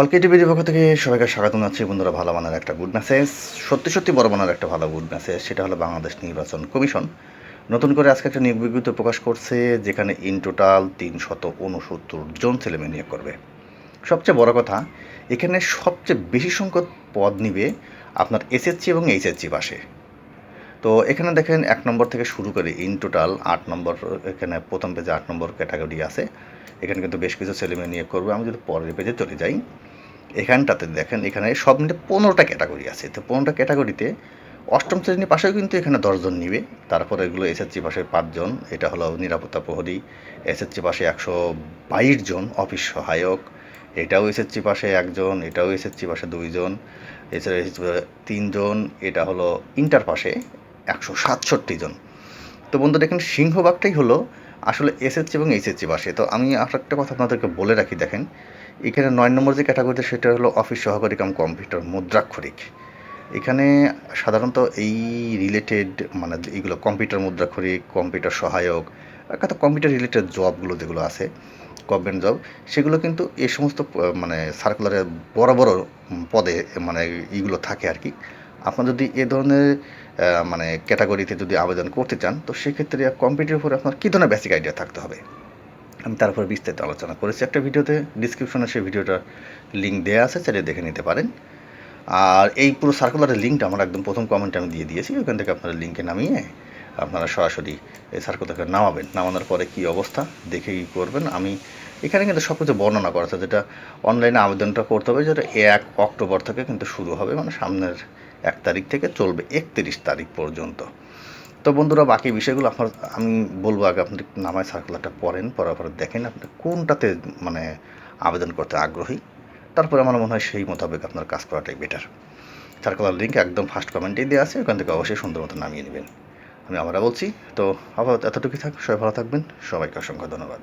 অলকে টিভির পক্ষ থেকে সবাইকে স্বাগত জানাচ্ছি। বন্ধুরা, ভালো মানের একটা গুড মেসেজ সত্যি সত্যি বড় মানের একটা ভালো গুড মেসেজ সেটা হলো বাংলাদেশ নির্বাচন কমিশন। নতুন করে আজকে একটা নিয়োগ বিজ্ঞপ্তি প্রকাশ করছে, যেখানে ইন টোটাল তিনশত উনসত্তর জন ছেলেমেয়ে নিয়োগ করবে। সবচেয়ে বড় কথা, এখানে সবচেয়ে বেশি সংখ্যক পদ নিবে আপনার এসএসসি এবং এইচএসসি পাশে। তো এখানে দেখেন, এক নম্বর থেকে শুরু করে ইন টোটাল আট নম্বর, এখানে প্রথম পেজে আট নম্বর ক্যাটাগরি আছে। এখানে কিন্তু বেশ কিছু ছেলেমেয়ে নিয়োগ করবে। আমি যদি পরের পেজে চলে যাই। এখানটাতে দেখেন, এখানে সব মিলে পনেরোটা ক্যাটাগরি আছে। তো পনেরোটা ক্যাটাগরিতে অষ্টম শ্রেণির পাশেও কিন্তু এখানে দশজন নিবে। তারপরে এগুলো এসএসসি পাশে পাঁচজন, এটা হলো নিরাপত্তা প্রহরী। এসএসসি পাশে একশো বাইশ জন অফিস সহায়ক। এটাও এসএসসি পাশে একজন, এটাও এসএসসি পাশে দুইজন। এছাড়া পাশে তিনজন, এটা হলো ইন্টার পাশে একশো সাতষট্টি জন। তো বন্ধুরা এখানে সিংহভাগটাই হলো আসলে এসএসসি এবং এইচএসসি বাসে। তো আমি আর একটা কথা আপনাদেরকে বলে রাখি, দেখেন। এখানে নয় নম্বর যে ক্যাটাগরিতে সেটা হলো অফিস সহকারী কাম কম্পিউটার মুদ্রাক্ষরিক। এখানে সাধারণত এই রিলেটেড মানে এইগুলো কম্পিউটার মুদ্রাক্ষরিক কম্পিউটার সহায়ক কথা কম্পিউটার রিলেটেড জবগুলো যেগুলো আছে গভর্নমেন্ট জব সেগুলো কিন্তু এ সমস্ত মানে সার্কুলারের বড় বড় পদে মানে এইগুলো থাকে আর কি। আপনার যদি এ ধরনের মানে ক্যাটাগরিতে যদি আবেদন করতে চান, তো সেক্ষেত্রে কম্পিউটারের উপরে আপনার কী ধরনের বেসিক আইডিয়া থাকতে হবে? আমি তার উপরে বিস্তারিত আলোচনা করেছি। একটা ভিডিওতে ডিসক্রিপশনে সেই ভিডিওটার লিঙ্ক দেওয়া আছে সেটা দেখে নিতে পারেন। আর এই পুরো সার্কুলারের লিঙ্কটা আমার একদম প্রথম কমেন্টে আমি দিয়ে দিয়েছি। ওখান থেকে আপনারা লিঙ্কে নামিয়ে আপনারা সরাসরি এই সার্কুলারকে নামাবেন। নামানোর পরে কী অবস্থা? দেখেই করবেন? আমি এখানে কিন্তু সব কিছু বর্ণনা করা আছে, যেটা অনলাইনে আবেদনটা করতে হবে, যেটা এক অক্টোবর থেকে কিন্তু শুরু হবে মানে সামনের এক তারিখ থেকে চলবে, একত্রিশ তারিখ পর্যন্ত। তো বন্ধুরা, বাকি বিষয়গুলো আপনার, আমি বলব আগে, আপনি নামায় সার্কুলারটা পড়েন, পড়ার পরে দেখেন আপনি কোনটাতে মানে আবেদন করতে আগ্রহী। তারপরে আমার মনে হয় সেই মোতাবেক আপনার কাজ করাটাই বেটার সার্কুলার লিঙ্ক একদম ফার্স্ট কমেন্টেই দেওয়া আছে, ওখান থেকে অবশ্যই সুন্দর মতো নামিয়ে নেবেন। আমি আমরা বলছি তো আবার এতটুকুই থাক সবাই ভালো থাকবেন সবাইকে অসংখ্য ধন্যবাদ।